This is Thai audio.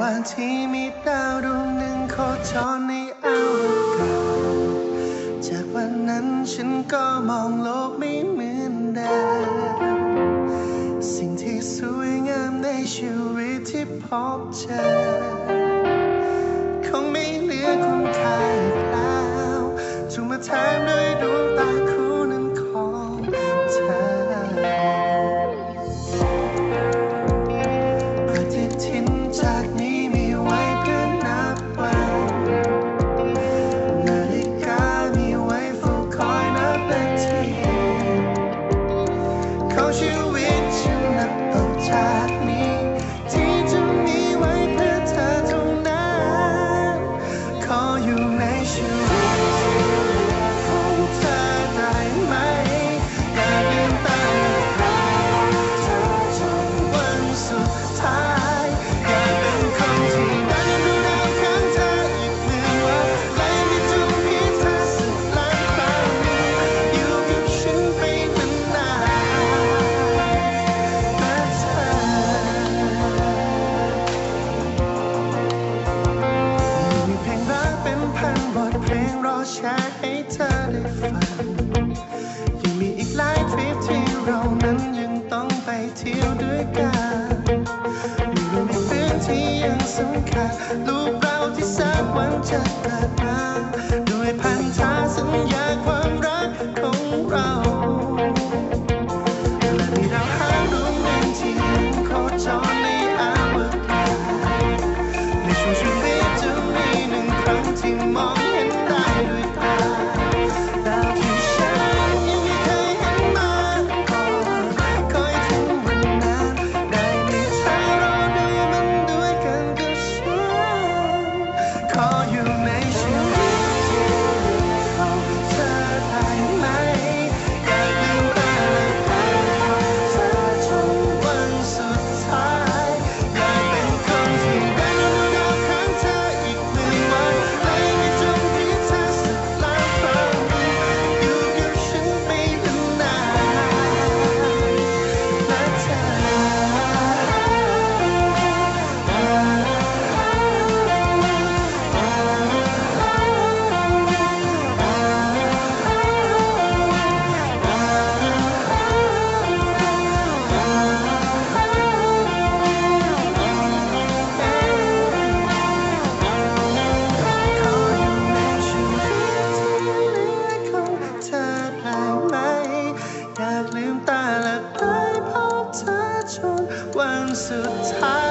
วันที่มีดาวดวงหนึ่งโคจรในอวกาศ นั้นฉันก็มองโลกไม่เหมือนเดิมสิ่งที่สวยงามในชีวิตที่พบเจอคงไม่เหลือคุณค่าอีกแล้วถูกมาแทนด้วยดวง เที่ยวด้วยกันอยู่ในพื้นที่ยังสำคัญรูปเราที่สักวันจะเกิากลืมตาหลับตาพบเธอจนวันสุดท้าย